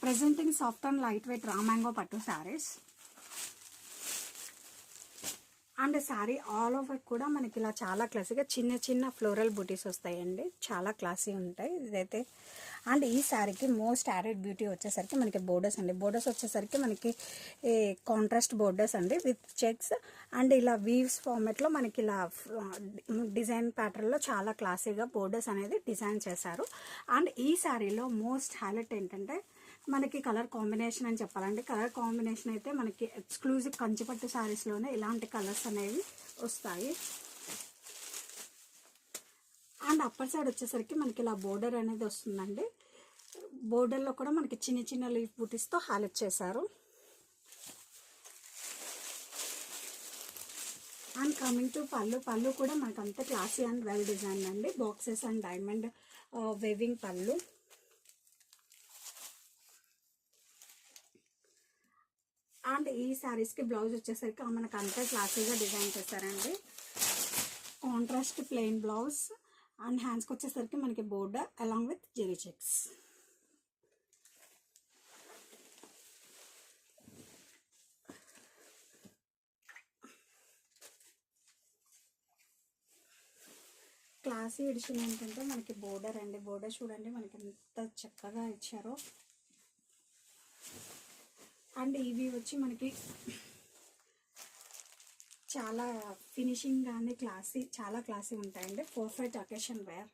Presenting soft and light weight raw mango పట్టు saris and sari all over కూడా మనకి ఇలా చాలా క్లాసీగా చిన్న చిన్న ఫ్లోరల్ బూటీస్ వస్తాయండి చాలా క్లాసీ ఉంటాయి ఇదైతే అండ్ ఈ శారీకి మోస్ట్ యాడెడ్ బ్యూటీ వచ్చేసరికి మనకి బోర్డర్స్ అండి బోర్డర్స్ వచ్చేసరికి మనకి కాంట్రాస్ట్ బోర్డర్స్ అండి విత్ చెక్స్ అండ్ ఇలా వీవ్స్ ఫార్మెట్లో మనకి ఇలా డిజైన్ ప్యాటర్న్లో చాలా క్లాసీగా బోర్డర్స్ అనేది డిజైన్ చేశారు. అండ్ ఈ శారీలో మోస్ట్ హైలైట్ ఏంటంటే మనకి కలర్ కాంబినేషన్ అని చెప్పాలంటే కలర్ కాంబినేషన్ అయితే మనకి ఎక్స్క్లూజివ్ కంచిపట్టు శారీస్లోనే ఇలాంటి కలర్స్ అనేవి వస్తాయి. అండ్ అప్పర్ సైడ్ వచ్చేసరికి మనకి ఇలా బోర్డర్ అనేది వస్తుందండి. బోర్డర్లో కూడా మనకి చిన్న చిన్న లీఫ్ బూటీస్తో హైలైట్ చేశారు. అండ్ కమింగ్ టు పళ్ళు పళ్ళు కూడా మనకు అంత క్లాసీ అండ్ వెల్ డిజైన్ అండి. బాక్సెస్ అండ్ డైమండ్ వేవింగ్ పళ్ళు. అండ్ ఈ శారీస్కి బ్లౌజ్ వచ్చేసరికి మనకు అంతా క్లాసీగా డిజైన్ చేశారండి కాంట్రాస్ట్ ప్లెయిన్ బ్లౌజ్ అండ్ హ్యాండ్స్కి వచ్చేసరికి మనకి border along with zari checks classy edition ఏంటంటే మనకి బోర్డర్ అండి. బోర్డర్ చూడండి మనకి ఎంత చక్కగా ఇచ్చారో. అండ్ ఇవి వచ్చి మనకి చాలా ఫినిషింగ్ కానీ క్లాసీ చాలా క్లాసీ ఉంటాయండి. Perfect occasion wear